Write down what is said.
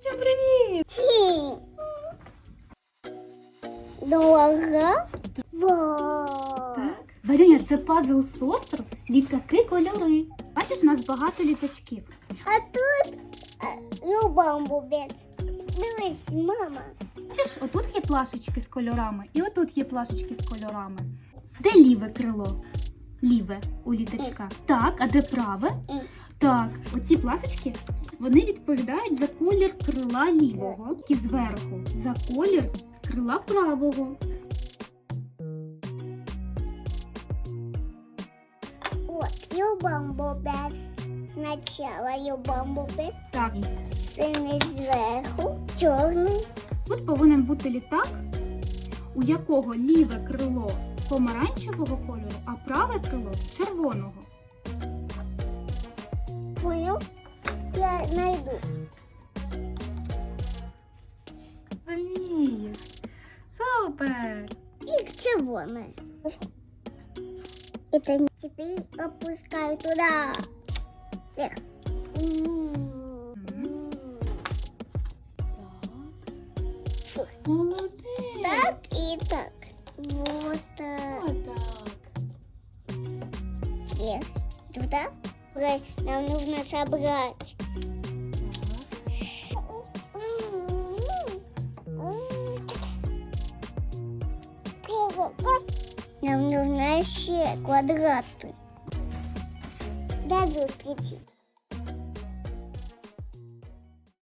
Всім привіт! Дорога. Вау. Так. Варюня, це пазл сортер літаки кольори. Бачиш, у нас багато літачків. А тут ну бамбу без. Дивись, мама. Бачиш, отут є плашечки з кольорами, і отут є плашечки з кольорами. Де ліве крило? Ліве у літачка. Так, а де праве? Так, оці плашечки вони відповідають за колір крила лівого і зверху за колір крила правого. От, ю бамбу без. Так, Синий зверху, чорний. тут повинен бути літак, у якого ліве крило помаранчевого кольору, а праве крило червоного. Понял? Я найду. Зумієш. Супер! И червоное. Это не- теперь опускаю туда. Вверх. Молодець! Так и так. Вот так. Отак. Вверх. Туда. Нам нужно собрать. Нам нужно еще квадраты. Дадут зустрічі.